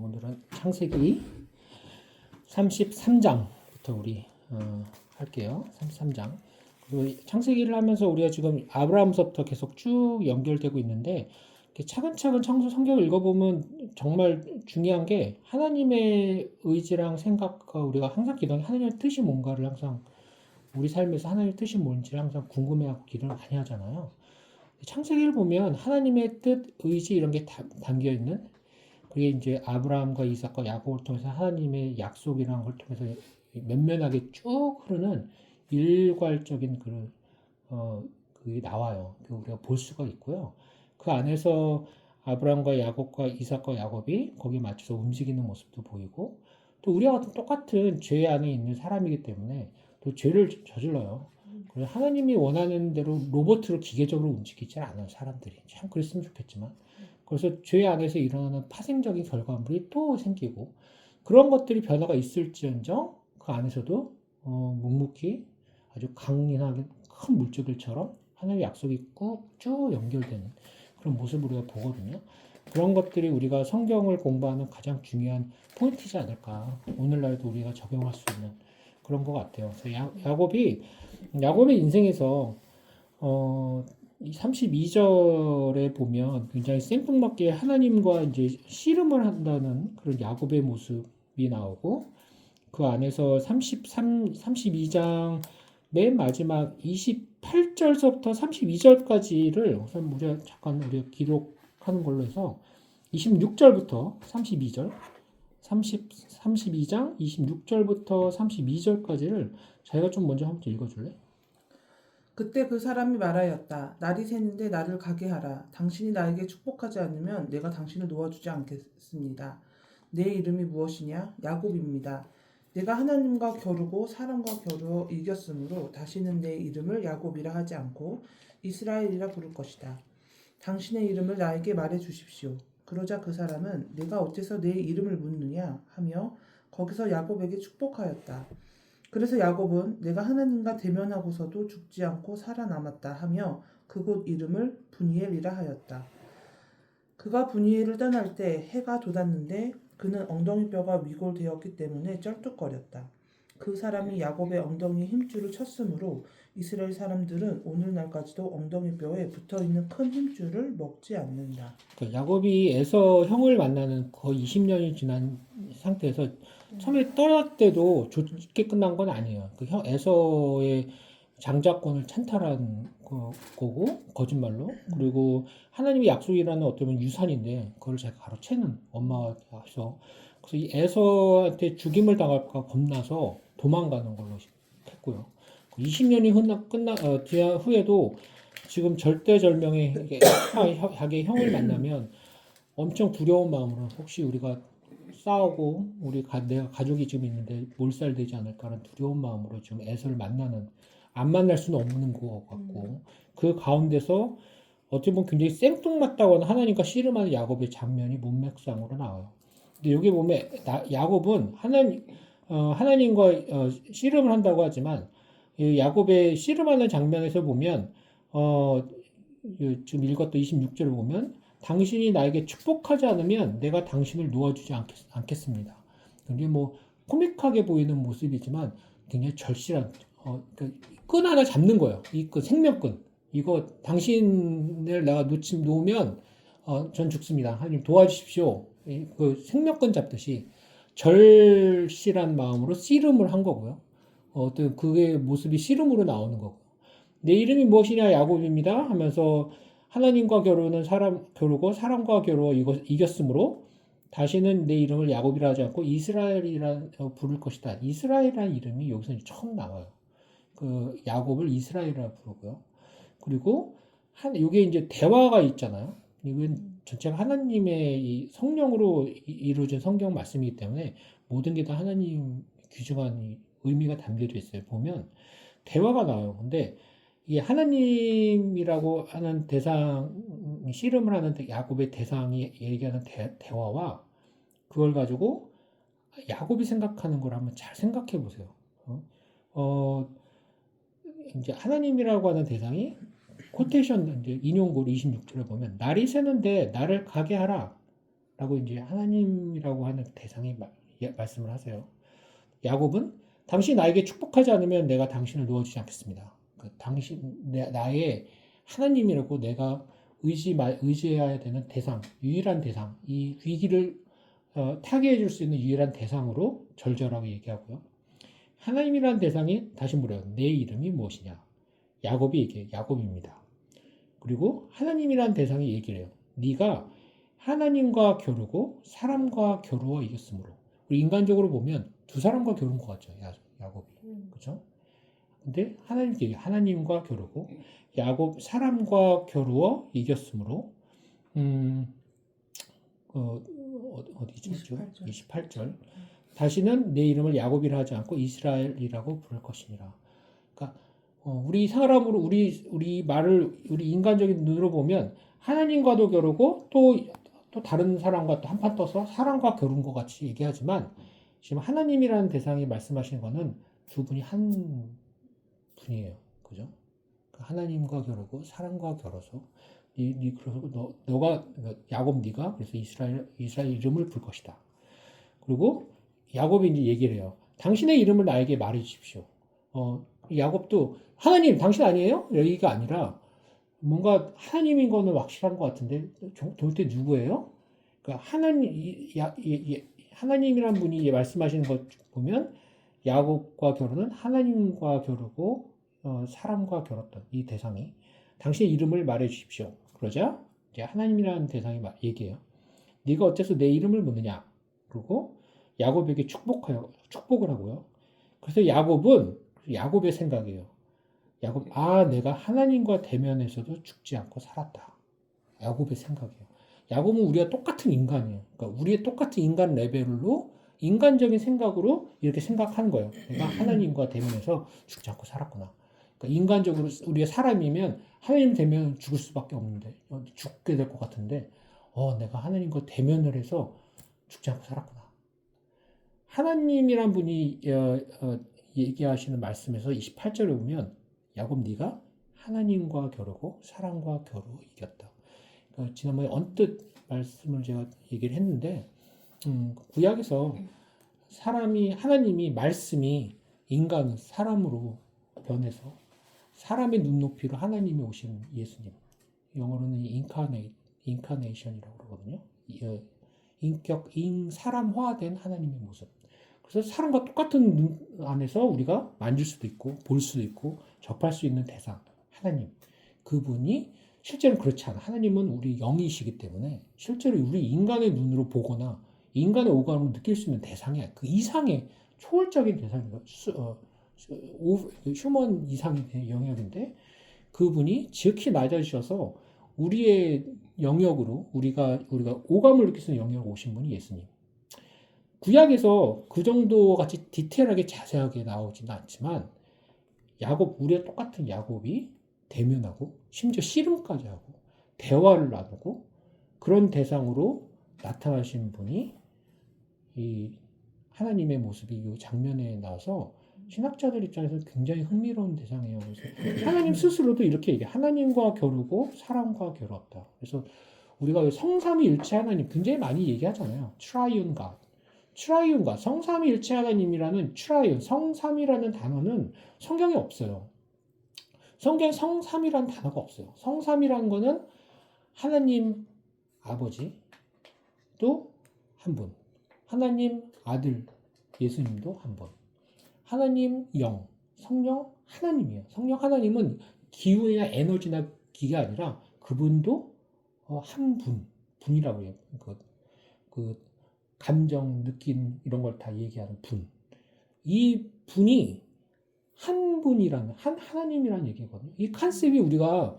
오늘은 창세기 33장부터 우리 어, 할게요. 33장. 그리고 창세기를 하면서 우리가 지금 아브라함서부터 계속 쭉 연결되고 있는데 차근차근 창조 성경을 읽어보면 정말 중요한 게 하나님의 의지랑 생각과 우리가 항상 기도하는 하나님의 뜻이 뭔가를 항상 우리 삶에서 하나님의 뜻이 뭔지를 항상 궁금해하고 기도를 많이 하잖아요. 창세기를 보면 하나님의 뜻, 의지 이런 게다 담겨 있는 그게 이제 아브라함과 이삭과 야곱을 통해서 하나님의 약속이라는 걸 통해서 면면하게 쭉 흐르는 일괄적인 그, 어, 그게 나와요. 그 우리가 볼 수가 있고요. 그 안에서 아브라함과 야곱과 이삭과 야곱이 거기에 맞춰서 움직이는 모습도 보이고 또 우리와 같은 똑같은 죄 안에 있는 사람이기 때문에 또 죄를 저질러요. 그래서 하나님이 원하는 대로 로봇으로 기계적으로 움직이지 않아요. 사람들이. 참 그랬으면 좋겠지만. 그래서 죄 안에서 일어나는 파생적인 결과물이 또 생기고 그런 것들이 변화가 있을지언정 그 안에서도 어, 묵묵히 아주 강인하게 큰 물줄기처럼 하나님의 약속이 꾹쭉 연결되는 그런 모습을 우리가 보거든요. 그런 것들이 우리가 성경을 공부하는 가장 중요한 포인트지 않을까. 오늘날도 우리가 적용할 수 있는 그런 것 같아요. 그래서 야, 야곱이 야곱의 인생에서 어, 32절에 보면 굉장히 생뚱맞게 하나님과 이제 씨름을 한다는 그런 야곱의 모습이 나오고 그 안에서 33, 32장 맨 마지막 28절서부터 32절까지를 우선 우리가 잠깐 우리가 기록하는 걸로 해서 26절부터 32절 30, 32장 26절부터 32절까지를 자기가 좀 먼저 한번 읽어줄래? 그때 그 사람이 말하였다. 날이 새는데 나를 가게 하라. 당신이 나에게 축복하지 않으면 내가 당신을 놓아주지 않겠습니다. 내 이름이 무엇이냐? 야곱입니다. 내가 하나님과 겨루고 사람과 겨루어 이겼으므로 다시는 내 이름을 야곱이라 하지 않고 이스라엘이라 부를 것이다. 당신의 이름을 나에게 말해 주십시오. 그러자 그 사람은 내가 어째서 내 이름을 묻느냐 하며 거기서 야곱에게 축복하였다. 그래서 야곱은 내가 하나님과 대면하고서도 죽지 않고 살아남았다 하며 그곳 이름을 분이엘이라 하였다. 그가 분이엘을 떠날 때 해가 돋았는데 그는 엉덩이 뼈가 위골되었기 때문에 쩔뚝거렸다. 그 사람이 야곱의 엉덩이에 힘줄을 쳤으므로 이스라엘 사람들은 오늘날까지도 엉덩이 뼈에 붙어 있는 큰 힘줄을 먹지 않는다. 그 야곱이 에서 형을 만나는 거의 20년이 지난 상태에서 처음에 떠날 때도 좋게 끝난 건 아니에요. 그 형 에서의 장자권을 찬탈한 거, 고 거짓말로 그리고 하나님의 약속이라는 어쩌면 유산인데 그걸 제가 가로채는 엄마가 해서 그래서 이 에서한테 죽임을 당할까 겁나서 도망가는 걸로 했고요. 20년이 끝나, 끝나 어, 뒤 후에도 지금 절대절명의 형을 만나면 엄청 두려운 마음으로 혹시 우리가 싸우고 우리 가, 내가 가족이 지금 있는데 몰살되지 않을까라는 두려운 마음으로 지금 애서를 만나는 안 만날 수는 없는 것 같고 그 가운데서 어떻게 보면 굉장히 생뚱맞다고는 하나님과 씨름하는 야곱의 장면이 문맥상으로 나와요. 근데 여기 보면 나- 야곱은 하나님 어, 하나님과 어, 씨름을 한다고 하지만 이 야곱의 씨름하는 장면에서 보면 어, 이 지금 읽었던 26절을 보면 당신이 나에게 축복하지 않으면 내가 당신을 놓아주지 않겠, 않겠 습니다. 굉장히 뭐 코믹하게 보이는 모습이지만 굉장히 절실한 어, 그끈 하나 잡는 거예요. 이그 생명끈. 이거 당신을 내가 놓치, 놓으면 어, 전 죽습니다. 하나님 도와주십시오. 이, 그 생명끈 잡듯이 절실한 마음으로 씨름을 한 거고요. 어, 어떤 그의 모습이 씨름으로 나오는 거고. 내 이름이 무엇이냐 야곱입니다 하면서 하나님과 겨루는 사람 겨루고 사람과 겨루어 이거, 이겼으므로 다시는 내 이름을 야곱이라 하지 않고 이스라엘이라 어, 부를 것이다. 이스라엘이라는 이름이 여기서 처음 나와요. 그 야곱을 이스라엘이라 부르고요. 그리고 한 이게 이제 대화가 있잖아요. 이건 전체가 하나님의 이 성령으로 이- 이루어진 성경 말씀이기 때문에 모든 게 다 하나님 귀중한 이 의미가 담겨져 있어요. 보면 대화가 나와요. 근데 이게 하나님이라고 하는 대상 씨름을 하는 야곱의 대상이 얘기하는 대, 대화와 그걸 가지고 야곱이 생각하는 걸 한번 잘 생각해 보세요. 어, 어, 이제 하나님이라고 하는 대상이 코테이션 이제 인용글 26절에 보면 날이 새는데 나를 가게 하라. 라고 이제 하나님이라고 하는 대상이 마- 예- 말씀을 하세요. 야곱은 당신이 나에게 축복하지 않으면 내가 당신을 놓아주지 않겠습니다. 그 당신 내- 나의 하나님이라고 내가 의지 마- 의지해야 되는 대상, 유일한 대상, 이 위기를 어, 타개해 줄 수 있는 유일한 대상으로 절절하게 얘기하고요. 하나님이라는 대상이 다시 물어요. 내 이름이 무엇이냐? 야곱이 얘기해요. 야곱입니다. 그리고 하나님이라는 대상이 얘기를 해요. 네가 하나님과 겨루고 사람과 겨루어 이겼으므로. 우리 인간적으로 보면 두 사람과 겨룬 것 같죠. 야, 야곱이. 그렇죠? 근데 하나님께. 하나님과 겨루고 야곱 사람과 겨루어 이겼으므로 음, 어, 어- 어디죠? 28절. 28절. 다시는 내 이름을 야곱이라 하지 않고 이스라엘이라고 부를 것이니라. 그러니까 어, 우리 사람으로 우리 우리 말을 우리 인간적인 눈으로 보면 하나님과도 겨루고 또 또 다른 사람과 또 한판 떠서 사람과 겨룬 것 같이 얘기하지만 지금 하나님이라는 대상이 말씀하시는 거는 두 분이 한 분이에요. 그죠? 그 하나님과 겨루고 사람과 겨뤄서 니, 니 그래서 너 너가 야곱 네가 그래서 이스라엘 이스라엘 이름을 불 것이다. 그리고 야곱이 이제 얘기를 해요. 당신의 이름을 나에게 말해 주십시오. 어, 야곱도 하나님 당신 아니에요? 여기가 아니라 뭔가 하나님인 거는 확실한 것 같은데 저- 도대체 누구예요? 그러니까 하나님 이- 야, 이- 이- 하나님이란 분이 말씀하시는 것 보면 야곱과 결혼은 하나님과 겨루고 어, 사람과 겨뤘던 이 대상이 당신의 이름을 말해 주십시오. 그러자 이제 하나님이라는 대상이 말- 얘기해요. 네가 어째서 내 이름을 묻느냐? 그리고 야곱에게 축복하여 축복을 하고요. 그래서 야곱은 야곱의 생각이에요. 야곱 아 내가 하나님과 대면에서도 죽지 않고 살았다. 야곱의 생각이에요. 야곱은 우리가 똑같은 인간이에요. 그러니까 우리의 똑같은 인간 레벨로 인간적인 생각으로 이렇게 생각하는 거예요. 내가 하나님과 대면에서 죽지 않고 살았구나. 그러니까 인간적으로 우리가 사람이면 하나님 대면 죽을 수밖에 없는데 어, 죽게 될 것 같은데 어 내가 하나님과 대면을 해서 죽지 않고 살았구나. 하나님이란 분이 어, 어, 얘기하시는 말씀에서 28절에 보면 야곱 네가 하나님과 겨루고 사람과 겨루 이겼다. 그러니까 지난번에 언뜻 말씀을 제가 얘기를 했는데 음, 구약에서 사람이 하나님이 말씀이 인간을 사람으로 변해서 사람의 눈높이로 하나님이 오신 예수님 영어로는 인카네 인카네이션이라고 그러거든요. 이, 어, 인격 인 사람화된 하나님의 모습. 그래서 사람과 똑같은 눈 안에서 우리가 만질 수도 있고 볼 수도 있고 접할 수 있는 대상 하나님 그분이 실제로 그렇지 않아 하나님은 우리 영이시기 때문에 실제로 우리 인간의 눈으로 보거나 인간의 오감으로 느낄 수 있는 대상이 그 이상의 초월적인 대상이에요. 수- 어, 휴먼 이상의 대- 영역인데 그분이 지극히 낮아지셔서 우리의 영역으로 우리가 우리가 오감을 느낄 수 있는 영역으로 오신 분이 예수님. 구약에서 그 정도 같이 디테일하게 자세하게 나오지는 않지만 야곱 우리와 똑같은 야곱이 대면하고 심지어 씨름까지 하고 대화를 나누고 그런 대상으로 나타나신 분이 이 하나님의 모습이 이 장면에 나와서 신학자들 입장에서 굉장히 흥미로운 대상이에요. 그래서 하나님 스스로도 이렇게 얘기해. 하나님과 겨루고 사람과 겨루었다. 그래서 우리가 성삼위 일체 하나님 굉장히 많이 얘기하잖아요. 트라이온 갓. 트라이온 갓. 성삼위 일체 하나님이라는 트라이온, 성삼이라는 단어는 성경에 없어요. 성경에 성삼이라는 단어가 없어요. 성삼이라는 거는 하나님 아버지 또 한 분. 하나님 아들 예수님도 한 분. 하나님 영, 성령 하나님이에요. 성령 하나님은 기후나 에너지나 기가 아니라 그분도 어, 한 분, 분이라고 해요. 그, 그 감정, 느낌 이런 걸 다 얘기하는 분. 이 분이 한 분이라는 한 하나님이라는 얘기거든요. 이 컨셉이 우리가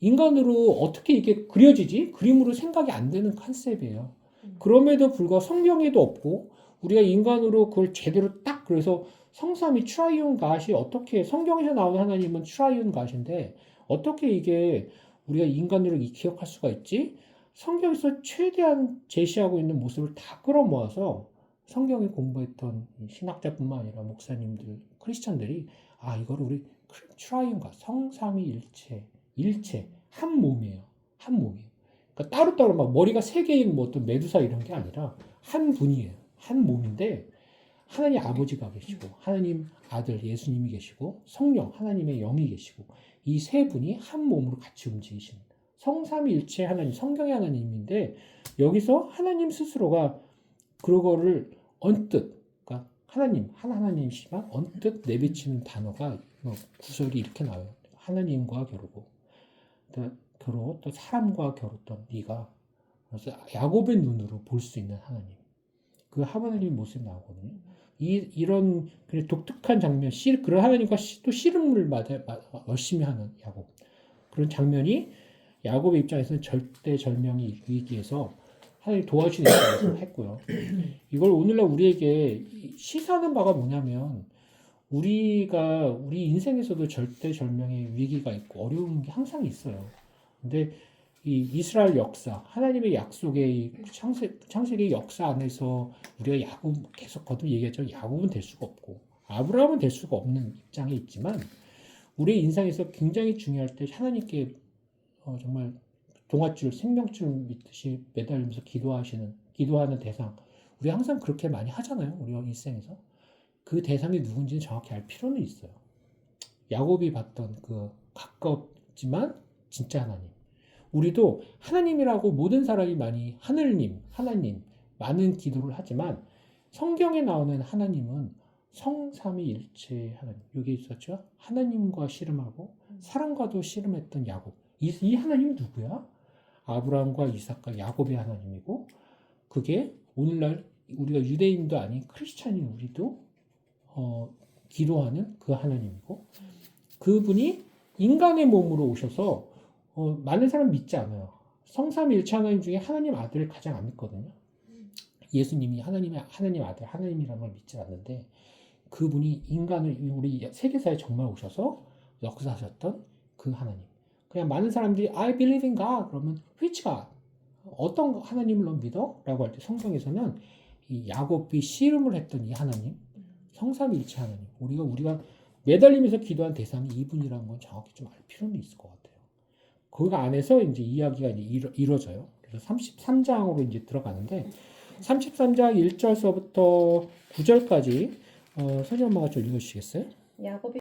인간으로 어떻게 이게 그려지지? 그림으로 생각이 안 되는 컨셉이에요. 그럼에도 불구하고 성경에도 없고 우리가 인간으로 그걸 제대로 딱 그래서 성삼이 트라이온 갓이 어떻게 성경에서 나오는 하나님은 트라이온 갓인데 어떻게 이게 우리가 인간으로 이 기억할 수가 있지? 성경에서 최대한 제시하고 있는 모습을 다 끌어모아서 성경에 공부했던 이 신학자뿐만 아니라 목사님들, 크리스찬들이 아 이거를 우리 트라이온 갓 성삼위 일체, 일체 한 몸이에요. 한 몸이에요. 그러니까 따로따로 막 머리가 세 개인 뭐 어떤 메두사 이런 게 아니라 한 분이에요. 한 몸인데 하나님 아버지가 계시고 하나님 아들 예수님이 계시고 성령 하나님의 영이 계시고 이 세 분이 한 몸으로 같이 움직이시는 성삼일체 하나님 성경의 하나님인데 여기서 하나님 스스로가 그거를 언뜻 그러니까 하나님 한 하나님이시지만 언뜻 내비치는 단어가 어, 구절이 이렇게 나와요. 하나님과 겨루고 또 겨루 또 사람과 겨뤘던 네가 그래서 야곱의 눈으로 볼 수 있는 하나님 그 하나님 모습이 나오거든요. 이 이런 독특한 장면, 씨, 그런 하나님과 씨- 또 씨름을 열심히 하는 야곱 그런 장면이 야곱의 입장에서는 절대 절명의 위기에서 하나님 도와주는 입장에서 했고요. 이걸 오늘날 우리에게 시사하는 바가 뭐냐면 우리가 우리 인생에서도 절대 절명의 위기가 있고 어려운 게 항상 있어요. 근데 이 이스라엘 역사, 하나님의 약속의 이 창세, 창세기 역사 안에서 우리가 야곱 계속 거듭 얘기했죠. 야곱은 될 수가 없고 아브라함은 될 수가 없는 입장에 있지만 우리의 인생에서 굉장히 중요할 때 하나님께 어, 정말 동아줄, 생명줄 믿듯이 매달리면서 기도하시는 기도하는 대상. 우리 항상 그렇게 많이 하잖아요. 우리 일생에서 그 대상이 누군지는 정확히 알 필요는 있어요. 야곱이 봤던 그 가깝지만 진짜 하나님. 우리도 하나님이라고 모든 사람이 많이 하늘님, 하나님 많은 기도를 하지만 성경에 나오는 하나님은 성삼위일체 하나님. 여기 있었죠? 하나님과 씨름하고 사람과도 씨름했던 야곱. 이, 이 하나님 누구야? 아브라함과 이삭과 야곱의 하나님이고 그게 오늘날 우리가 유대인도 아닌 크리스찬인 우리도 어, 기도하는 그 하나님이고 그분이 인간의 몸으로 오셔서 어, 많은 사람 믿지 않아요. 성삼일체 하나님 중에 하나님 아들을 가장 안 믿거든요. 예수님이 하나님의 하나님 아들 하나님이라는 걸 믿지 않는데 그분이 인간을 우리 세계사에 정말 오셔서 역사하셨던 그 하나님. 그냥 많은 사람들이 I believe in God 그러면 which God? 어떤 하나님을 너 믿어? 라고 할 때 성경에서는 이 야곱이 씨름을 했던 이 하나님 성삼일체 하나님 우리가 우리가 매달리면서 기도한 대상이 이분이라는 건 정확히 좀 알 필요는 있을 것 같아요. 그 안에서 이제 이야기가 이제 이루, 이루어져요. 그래서 33장으로 이제 들어가는데 33장 1절서부터 9절까지 어, 선생님 엄마가 좀 읽어주시겠어요? 야곱이